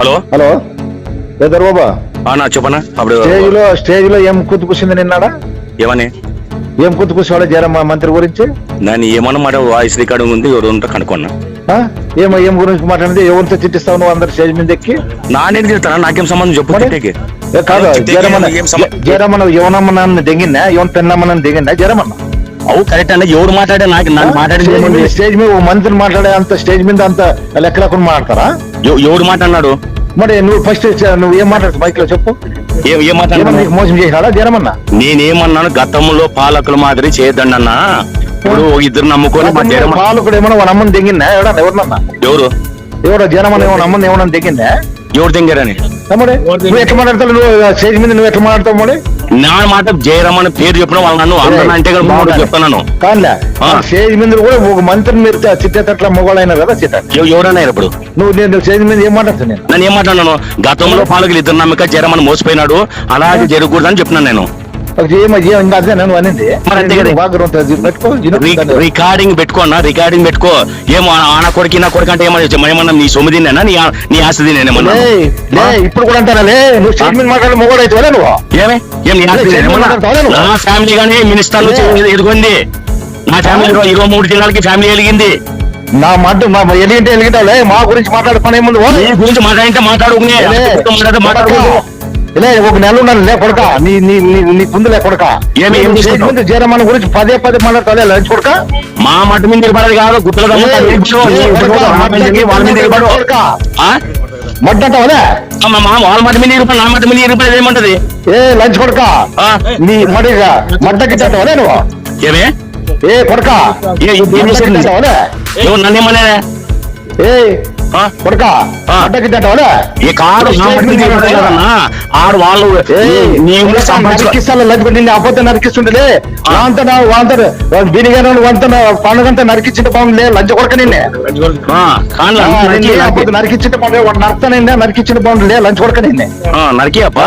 Hello? Hello? బాబా నా చెప్పనా? అప్పుడు స్టేజ్లో స్టేజ్లో ఏం కుత్తు కూర్చుంది నిన్నాడా? ఏమని? ఏం కుత్తు కూర్చోవాడు జరమ్మ మంత్రి గురించి? దాన్ని ఏమన్నా మాట వాయిస్ రికార్డింగ్ ఉంది ఎవరు ఉంటే కనుక్కున్నా? ఏమో ఏం గురించి మాట్లాడింది? ఎవరితో చిట్టిస్తావు నువ్వు అందరు స్టేజ్ మీద ఎక్కి? నానేం చెప్తానా నాకేం సంబంధం చెప్పు? తిట్టేకి. కాదు జరమన్న? జరమన్న ఎవనమ్మన్న దిగిందా? ఎవరు తిన్నమ్మన్న దిగిందా? జరమన్న అవు కరెక్ట్ అన్న ఎవరు మాట్లాడే నాకు ఏముంది? మీద స్టేజ్ మీద ఓ మంత్రి మాట్లాడే అంత స్టేజ్ మీద అంత లెక్క లేకుండా మాట్లాడతారా? ఎవ- ఎవడు మాట్లాడినాడు? మరి నువ్వు ఫస్ట్ నువ్వు ఏం మాట్లాడుతు బైక్లో చెప్పు. ఏం ఏం నీకు మోసం చేసినాడా? జరమన్న నేనేమన్నాను గతంలో పాలకుల మాదిరి చేయొద్దండి అన్న. ఇప్పుడు ఇద్దరు నమ్ముకొని పాలకుడు ఏమన్నా వాళ్ళ అమ్మని దిగిందా? ఎవడన్నా? ఎవరన్నా ఎవరు? ఎవడో జనమన్న ఏమన్నా అమ్మని ఏమన్నా దిగిందా? ఎవరు తమ్ముడే నువ్వు ఎట్లా మాట్లాడతావు? నువ్వు స్టేజ్ మీద నువ్వు ఎట్లా మాట్లాడతావు మరి నా మాట జయరామన్ పేరు చెప్పిన వాళ్ళు నన్ను అందరూ అంటే బాగుంటుంది చెప్తున్నాను. కాదులే. స్టేజ్ మీద కూడా ఒక మంత్రిని మీరు చిట్టేటట్ల మొగలైనా కదా చిట్ట? ఎవ- ఎవరన్నా ఇప్పుడు? నువ్వు నేను స్టేజ్ మీద ఏం నేను? నేను ఏం మాట్లాడినాను గతంలో పాలకులు ఇద్దరు నమ్మక జరమని మోసపోయినాడు. అలాగే జరగకూడదని చెప్తున్నాను నేను. ఉంటుంది పెట్టుకో. రి- రికార్డింగ్ పెట్టుకోనా రికార్డింగ్ పెట్టుకో ఏమో ఆన కొడుకు నా కొడుకు అంటే ఏమన్నా ఏమన్నా నీ సొమ్మిది నేనా నీ నీ ఆస్తి లే, ఇప్పుడు కూడా నువ్వు మీద మాట్లాడే మొగోడు అయితే నువ్వు ఏమే ఏం నీ ఆస్తి ఫ్యామిలీ గానీ మినిస్టర్లు. ఎదుగుంది నా ఫ్యామిలీ ఇరవై మూడు జిల్లాలకి ఫ్యామిలీ ఎలిగింది నా మాట మా ఎలిగింటే ఎలిగింటావు లే మా గురించి మాట్లాడే పని ఏముంది ఓ. నీ గురించి మాట్లాడింటే మాట్లాడుకునే మాట్లాడితే మాట్లాడుకో లే ఒక నెల ఉన్నాను లే కొడక. నీ నీ నీ నీ కుందు లే కొడక ఏమి, ఏం గురించి పదే పదే మాట్లాడతావు? లంచ్ కొడక. మా మట్టు మీద నిలబడదు కాదు గుట్టల దమ్ము లే, తల్లి ఇచ్చుకో, నీ లే, ఇచ్చుకో, కొడక, వాళ్ళ మీద దిగి, వాళ్ళ మీద నిలబడు. కొడక. ఆ? మడ్డంటావు లే? ఆ, మా వాళ్ళ మట్టు మీద నిలబడి నా మట్టు మీద నిలబడి ఏమంటది? ఏ లంచ్ కొడక? నీ మడిగా మడ్డకిచ్చావు లే నువ్వు? ఏమే? ఏ కొడక. ఏ, నన్నేమన్నా ఏ? కొడక లే ఈ కదన్నా ఆడు వాళ్ళు నరికిస్తాను లంచ్ నిన్ను అబద్ధ నరికిస్తుండే వాంత వాంత బినిగాను వంత పండుగంతా నరికిచ్చింటే బాగుంది లంచ్ కొడక నిన్నే. అబద్ధం నరికిచ్చింటే బాగుంది వాడు నరకతానండి నరికిచ్చిన బాగుంది లంచ్ కొడక నిన్నే. ఆ, నరికి అప్ప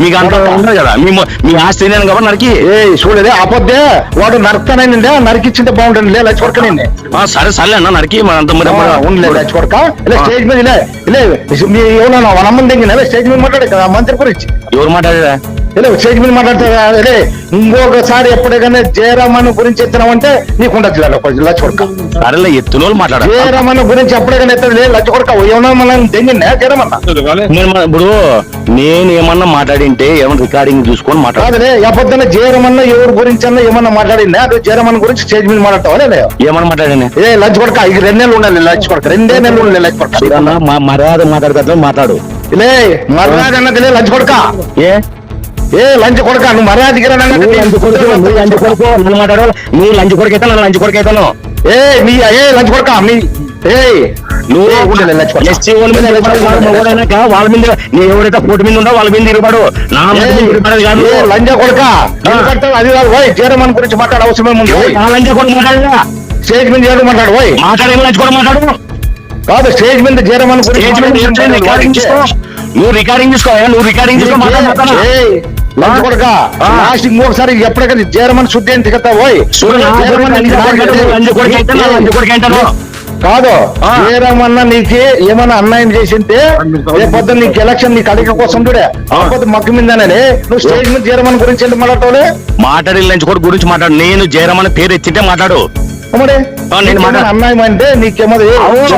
మీకు అంత ఉండదు కదా మీ మొ- ఆస్తి కాబట్టి నరికి. ఏ చూడలే అబద్దే వాడు నరకతానండి నరికిచ్చింటే బాగుంటుంది లంచ్ కొడక నిన్నే. ఆ, సరే సరే అన్న నరికి అంత మరి ఉండలే లంచ్ కొడక. ఇలా స్టేజ్ మీద ఇలా ఇలా మీ ఎవరన్నా వాళ్ళ అమ్మని దగ్గర స్టేజ్ మీద మాట్లాడే కదా ఇలా స్టేజ్ మీద మాట్లాడతారా అదే ఇంకొకసారి ఎప్పటికైనా జయరామన్ గురించి ఎత్తున్నామంటే నీకు ఉండదు లచ్చ కొడక సరేలే ఎత్తునోళ్ళు మాట్లాడారు జయరామన్ గురించి ఎప్పటికైనా ఎత్తదు లచ్చ కొడక ఏమన్నా మనం దెంగిందా జయరామన్న? నేను మన- ఇప్పుడు నేను ఏమన్నా మాట్లాడింటే ఏమన్నా రికార్డింగ్ చూసుకొని మాట్లాడాలి ఎప్పొద్దున జయరామన్న ఎవరి గురించి అన్నా ఏమన్నా మాట్లాడిందా? అది జయరామన్ గురించి స్టేజ్ మీద మాట్లాడతావా లేదా ఏమన్నా మాట్లాడాను ఏ లంచ్ కొడక ఇది రెండు నెలలు ఉండాలి లంచ్ కొడక రెండే నెలలు ఉండాలి లంచ్ కొడక. చూడన్నా మా మర్యాద మాట్లాడతా మాట్లాడు. లే మర్యాద అన్నది లంచ్ కొడక. ఏ? ఏ లంచ్ కొడక నువ్వు మర్యాద నువ్వు లంచ్ కొడుకు. నువ్వు లంచ్ కొడుకు నన్ను మాట్లాడాలి నువ్వు లంచ్ కొడుకు అయితే నన్ను లంచ్ కొడుకు అవుతాను ఏ మీ ఏ లంచ్ కొడక మీ ఏ. నువ్వు ఎస్సీ వాళ్ళ మీద వాళ్ళ నీ ఎవరైతే పోటీ మీద ఉండో వాళ్ళ మీద నిలబడు నా మీద కాదు. లంజ కొడక? అది కాదు పోయి జయరామన్ గురించి మాట్లాడ అవసరం ఏముంది. నా లంచ్ కొడుకు మాట్లాడదా? స్టేజ్ మీద జయరామన్ మాట్లాడు పోయి మాట్లాడే లంచ్ కూడా మాట్లాడు? కాదు స్టేజ్ మీద జయరామన్ గురించి చేయాలి? రికార్డింగ్ తీసుకో. నువ్వు రికార్డింగ్ తీసుకో ఏ, నువ్వు రికార్డింగ్ లాస్ట్ ఇంకొకసారి ఎప్పటికైనా జయరామన్ శుద్ధి అని పోయి ఏంటను కాదు. జయరామన్న నీకు ఏమైనా అన్యాయం చేసింటే రేపొద్దు నీకు ఎలక్షన్ నీకు అడిగ కోసం చూడే. కాకపోతే మగ్గు మీదనే నువ్వు స్టేజ్ మీద జయరామన్ గురించి ఎందుకు మాట్లాడతావులే? మాట్లాడి కొడుకు గురించి మాట్లాడు. నేను జయరామని పేరు ఎత్తితే మాట్లాడు. అన్యాయం అంటే నీకేమో అవును,